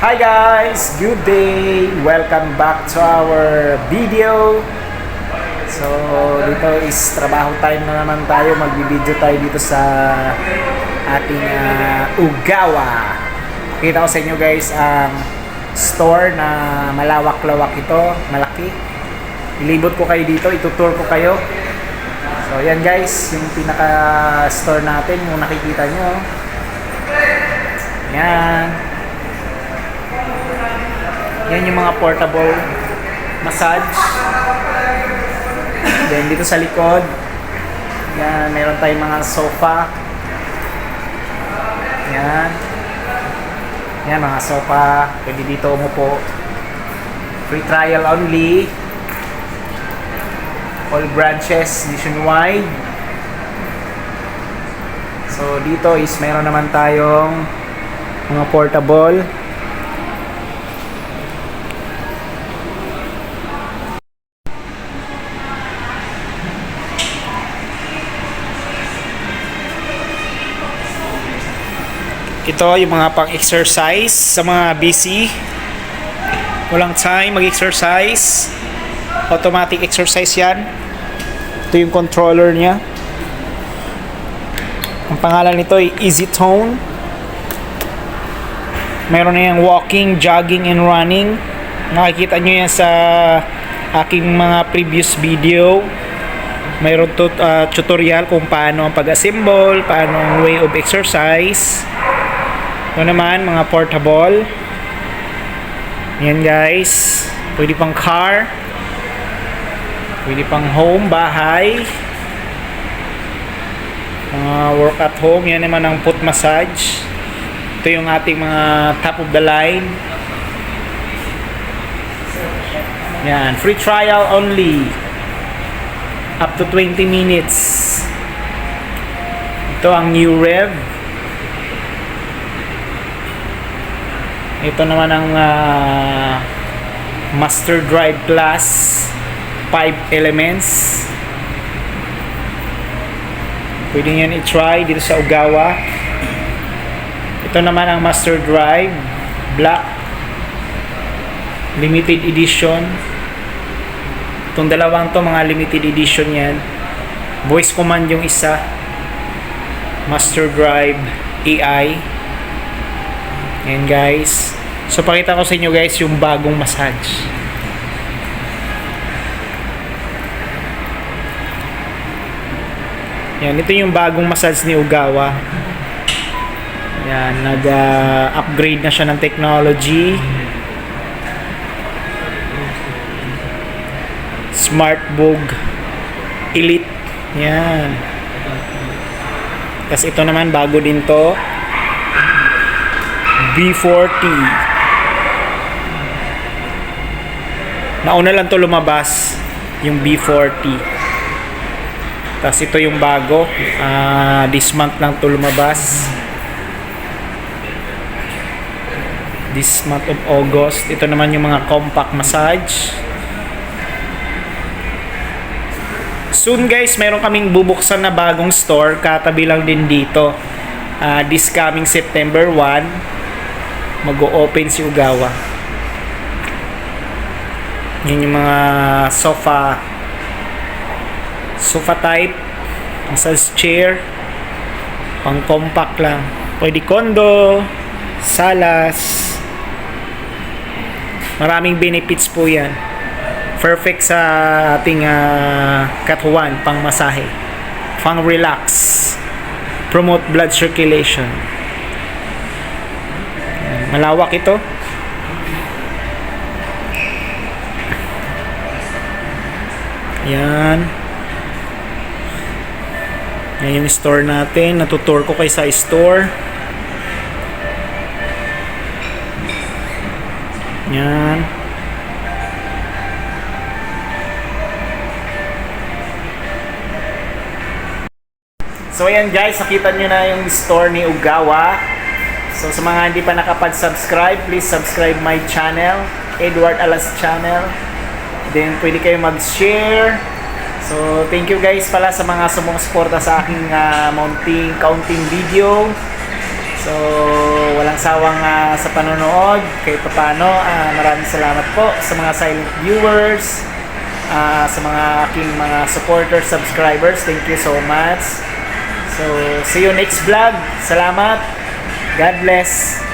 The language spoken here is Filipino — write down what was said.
Hi guys! Good day! Welcome back to our video. So, dito is trabaho time na naman tayo. Magbibideo tayo dito sa ating ah, Ugawa. Kita ko sa inyo guys ang store na malawak-lawak ito. Malaki. Ilibot ko kayo dito. Itutour ko kayo. So, yan guys. Yung pinaka-store natin. Yung nakikita nyo. Yan. Yan yung mga portable massage. Then dito sa likod, yan, meron tayong mga sofa. Yan. Yan, mga sofa. Pwede dito umupo. Free trial only. All branches nationwide. So dito is meron naman tayong mga portable. Ito yung mga pang-exercise sa mga busy. Walang time mag-exercise. Automatic exercise yan. Ito yung controller niya. Ang pangalan nito ay Easy Tone. Meron na yung walking, jogging, and running. Nakikita nyo yan sa aking mga previous video. Mayroon to, uh, tutorial kung paano ang pag-assemble, paano ang way of exercise. Ito naman, mga portable. Yan guys. Pwede pang car. Pwede pang home, bahay. Mga work at home. Yan naman ang foot massage. Ito yung ating mga top of the line. Yan. Free trial only. Up to 20 minutes. Ito ang new rev. Ito naman ang ah, Master Drive Class 5 elements. Pwede yan i-try dito sa Ugawa. Ito naman ang Master Drive Black Limited Edition. Itong dalawang to mga limited edition yan. Voice command yung isa. Master Drive AI. Yan guys. So pakita ko sa inyo guys yung bagong massage. Yan, ito yung bagong massage ni Ugawa. Yan, nag-upgrade na siya ng technology. Smart Bog Elite. Yan. Tapos ito naman bago din to. B40. Nauna lang to lumabas yung B40. Tapos ito yung bago. Ah, this month lang to lumabas. This month of August. Ito naman yung mga compact massage. Soon guys, meron kaming bubuksan na bagong store. Katabi lang din dito. Ah, this coming September 1, mag-o-open si Ugawa. Yan yung mga sofa sofa type. Massage chair. Pang compact lang. Pwede kondo salas. Maraming benefits po yan. Perfect sa ating uh, katuwan pang masahe pang relax promote blood circulation malawak ito yan yan yung store natin. Natutour ko kayo sa store. Yan. So ayan guys, nakita nyo na yung store ni Ugawa. So sa mga hindi pa nakapag-subscribe, please subscribe my channel, Edward Alas channel. Then pwede kayo mag-share, So, thank you guys pala sa mga sumusuporta sa aking ah, mounting counting video. So, walang sawang ah, sa panonood. Kahit paano, ah, maraming salamat po sa mga silent viewers, ah, sa mga aking mga supporters, subscribers. Thank you so much. So, see you next vlog. Salamat. God bless.